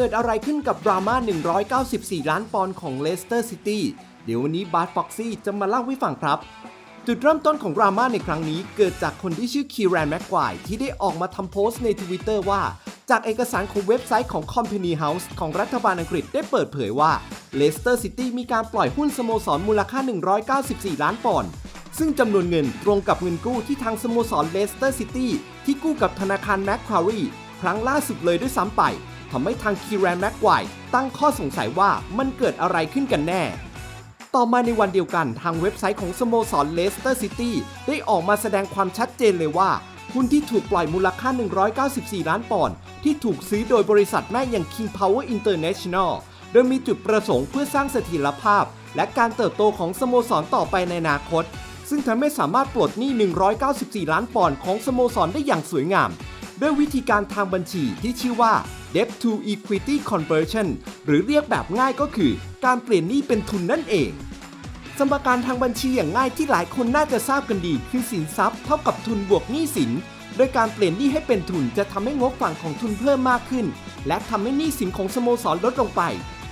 เกิดอะไรขึ้นกับดราม่า 194 ล้านปอนด์ของเลสเตอร์ซิตี้ เดี๋ยววันนี้บาร์ฟ็อกซี่จะมาเล่าให้ฟังครับ จุดเริ่มต้นของดราม่าในครั้งนี้เกิดจากคนที่ชื่อคีแรนแม็กควายที่ได้ออกมาทำโพสต์ในทวิตเตอร์ว่า จากเอกสารของเว็บไซต์ของ Company House ของรัฐบาลอังกฤษได้เปิดเผยว่าเลสเตอร์ซิตี้มีการปล่อยหุ้นสโมสรมูลค่า 194 ล้านปอนด์ซึ่งจำนวนเงินตรงกับเงินกู้ที่ทางสโมสรเลสเตอร์ซิตี้ที่กู้กับธนาคารแมคควารีครั้งล่าสุดเลยด้วยซ้ำไป ทำให้ทางคีแรนแม็กควตั้งข้อสงสัยว่ามันเกิดอะไรขึ้นกันแน่ ต่อมาในวันเดียวกันทางเว็บไซต์ของสโมสรเลสเตอร์ซิตี้ได้ออกมาแสดงความชัดเจนเลยว่าหุ้นที่ถูกปล่อยมูลค่า 194 ล้านปอนด์ที่ถูกซื้อโดยบริษัทแม่อย่าง King Power International โดยมีจุดประสงค์เพื่อสร้างเสถียรภาพ และการเติบโตของสโมสรต่อไปในอนาคต ซึ่งทำให้สามารถปลดหนี้ 194 ล้านปอนด์ของสโมสรได้อย่างสวยงาม ด้วยวิธีการทางบัญชีที่ชื่อว่า debt to equity conversion หรือเรียกแบบง่ายก็คือ การเปลี่ยนหนี้เป็นทุนนั่นเอง สมการทางบัญชีอย่างง่ายที่หลายคนน่าจะทราบกันดี คือสินทรัพย์เท่ากับทุนบวกหนี้สิน โดยการเปลี่ยนหนี้ให้เป็นทุนจะทำให้งบฝั่งของทุนเพิ่มมากขึ้น และทำให้หนี้สินของสโมสรลดลงไป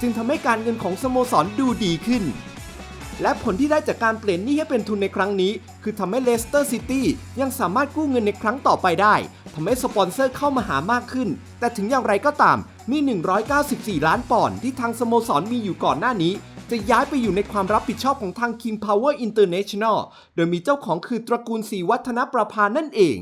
จึงทำให้การเงินของสโมสรดูดีขึ้นและผลที่ได้จากการเปลี่ยนหนี้ให้เป็นทุนในครั้งนี้ คือทำให้เลสเตอร์ซิตี้ยังสามารถกู้เงินในครั้งต่อไปได้ ทำให้สปอนเซอร์เข้ามาหามากขึ้น แต่ถึงอย่างไรก็ตามหนี่194 ล้านปอนด์ที่ทางสโมสรมีอยู่ก่อนหน้านี้ จะย้ายไปอยู่ในความรับผิดชอบของทาง King Power International โดยมีเจ้าของคือตระกูลศรีวัฒนประภานั่นเอง